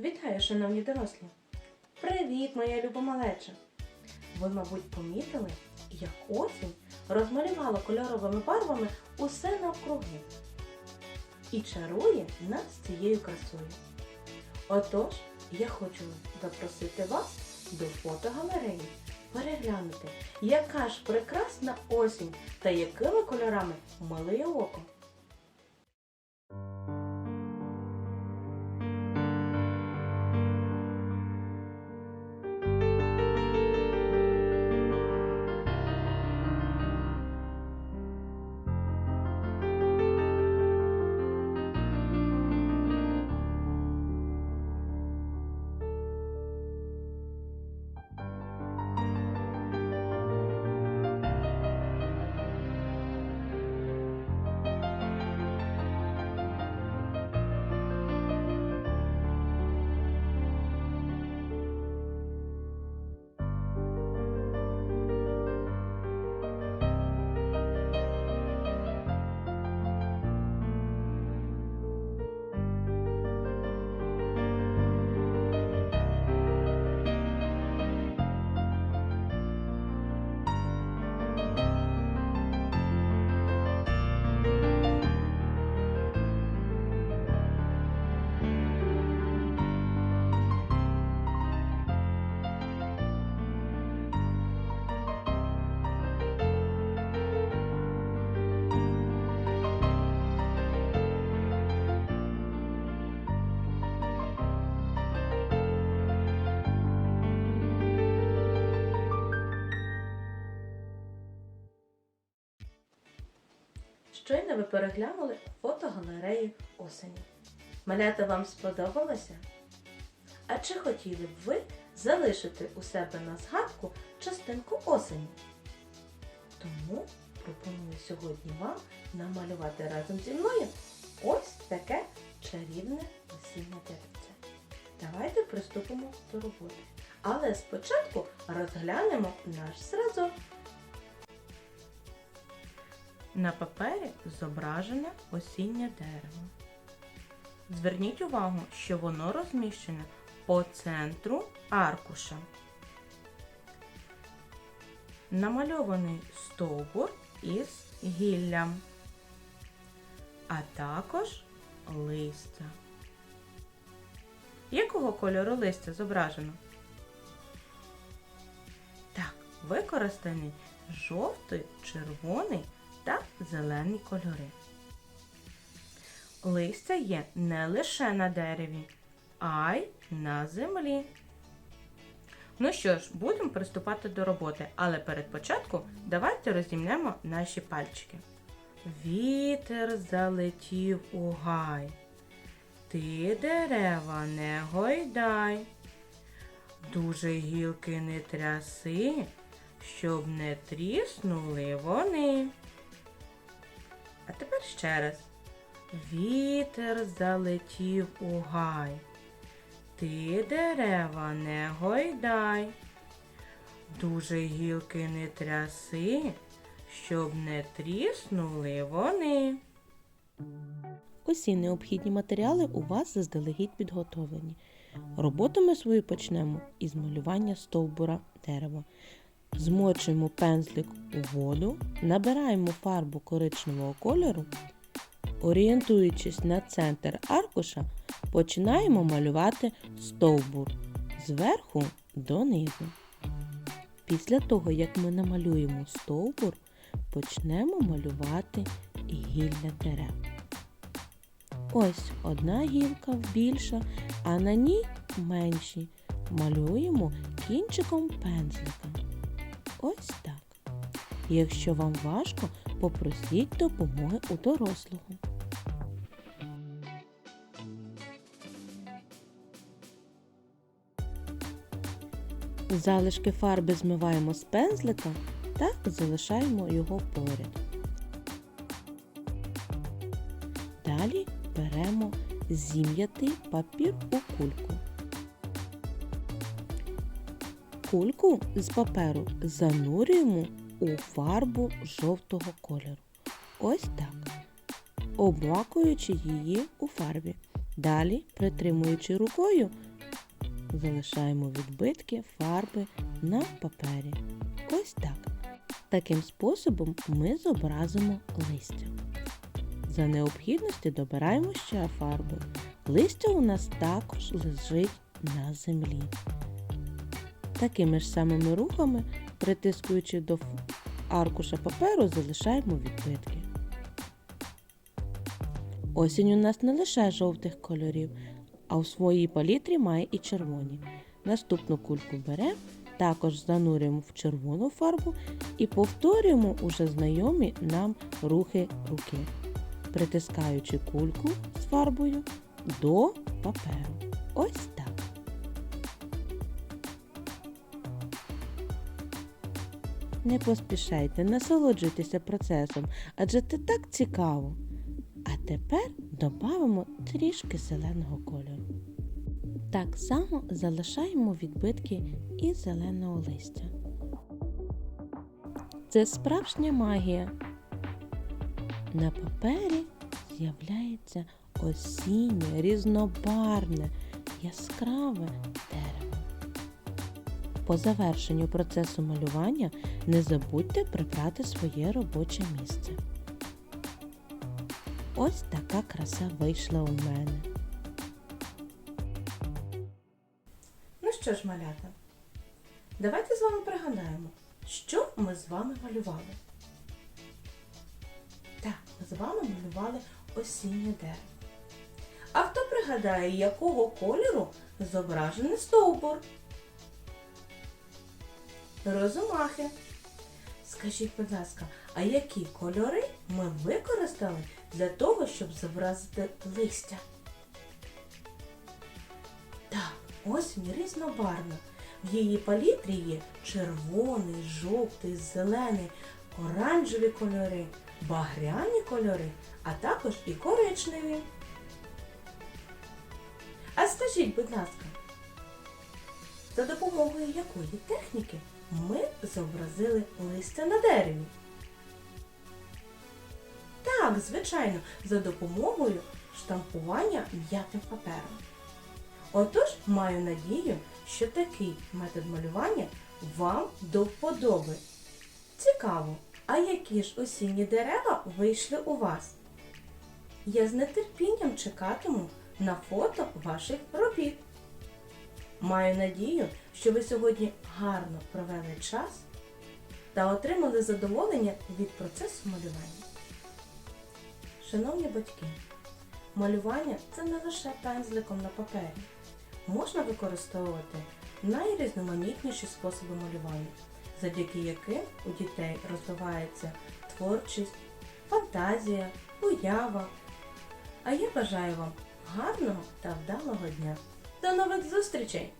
Вітаю, шановні дорослі! Привіт, моя люба малеча! Ви, мабуть, помітили, як осінь розмалювала кольоровими барвами усе навкруги і чарує нас цією красою. Отож, я хочу запросити вас до фотогалереї, переглянути, яка ж прекрасна осінь та якими кольорами милує око. Щойно ви переглянули фотогалерею осені. Малята вам сподобалося? А чи хотіли б ви залишити у себе на згадку частинку осені? Тому пропоную сьогодні вам намалювати разом зі мною ось таке чарівне осіннє деревце. Давайте приступимо до роботи. Але спочатку розглянемо наш зразок. На папері зображене осіннє дерево. Зверніть увагу, що воно розміщене по центру аркуша. Намальований стовбур із гіллям, а також листя. Якого кольору листя зображено? Так, використаний жовтий, червоний та зелені кольори. Листя є не лише на дереві, а й на землі. Ну що ж, будемо приступати до роботи, але перед початком давайте розімнемо наші пальчики. Вітер залетів у гай. Ти дерева не гойдай. Дуже гілки не тряси, щоб не тріснули вони. А тепер ще раз. Вітер залетів у гай. Ти дерева не гойдай. Дуже гілки не тряси, щоб не тріснули вони. Усі необхідні матеріали у вас заздалегідь підготовлені. Роботу ми свою почнемо із малювання стовбура дерева. Змочуємо пензлик у воду, набираємо фарбу коричневого кольору. Орієнтуючись на центр аркуша, починаємо малювати стовбур зверху донизу. Після того, як ми намалюємо стовбур, почнемо малювати гілля дерев. Ось одна гілка більша, а на ній менші. Малюємо кінчиком пензлика. Ось так. Якщо вам важко, попросіть допомоги у дорослого. Залишки фарби змиваємо з пензлика та залишаємо його поряд. Далі беремо зім'ятий папір у кульку. Кульку з паперу занурюємо у фарбу жовтого кольору. Ось так. Обмакуючи її у фарбі. Далі, притримуючи рукою, залишаємо відбитки фарби на папері. Ось так. Таким способом ми зобразимо листя. За необхідності добираємо ще фарби. Листя у нас також лежить на землі. Такими ж самими рухами, притискуючи до аркуша паперу, залишаємо відбитки. Осінь у нас не лише жовтих кольорів, а у своїй палітрі має і червоні. Наступну кульку беремо, також занурюємо в червону фарбу і повторюємо уже знайомі нам рухи руки, притискаючи кульку з фарбою до паперу. Ось так. Не поспішайте, насолоджуйтеся процесом, адже це так цікаво. А тепер додамо трішки зеленого кольору. Так само залишаємо відбитки і зеленого листя. Це справжня магія. На папері з'являється осіннє, різнобарне, яскраве дерево. По завершенню процесу малювання не забудьте прибрати своє робоче місце. Ось така краса вийшла у мене. Ну що ж, малята, давайте з вами пригадаємо, що ми з вами малювали. Так, ми з вами малювали осіннє дерево. А хто пригадає, якого кольору зображений стовбур? Розумахи. Скажіть, будь ласка, а які кольори ми використали для того, щоб зобразити листя? Так, осінь різнобарвна. В її палітрі є червоний, жовтий, зелений, оранжеві кольори, багряні кольори, а також і коричневі. А скажіть, будь ласка, за допомогою якої техніки ми зобразили листя на дереві? Так, звичайно, за допомогою штампування м'ятим папером. Отож, маю надію, що такий метод малювання вам до вподоби. Цікаво, а які ж осінні дерева вийшли у вас? Я з нетерпінням чекатиму на фото ваших робіт. Маю надію, що ви сьогодні гарно провели час та отримали задоволення від процесу малювання. Шановні батьки, малювання це не лише пензликом на папері. Можна використовувати найрізноманітніші способи малювання, завдяки яким у дітей розвивається творчість, фантазія, уява. А я бажаю вам гарного та вдалого дня. До нових зустрічей!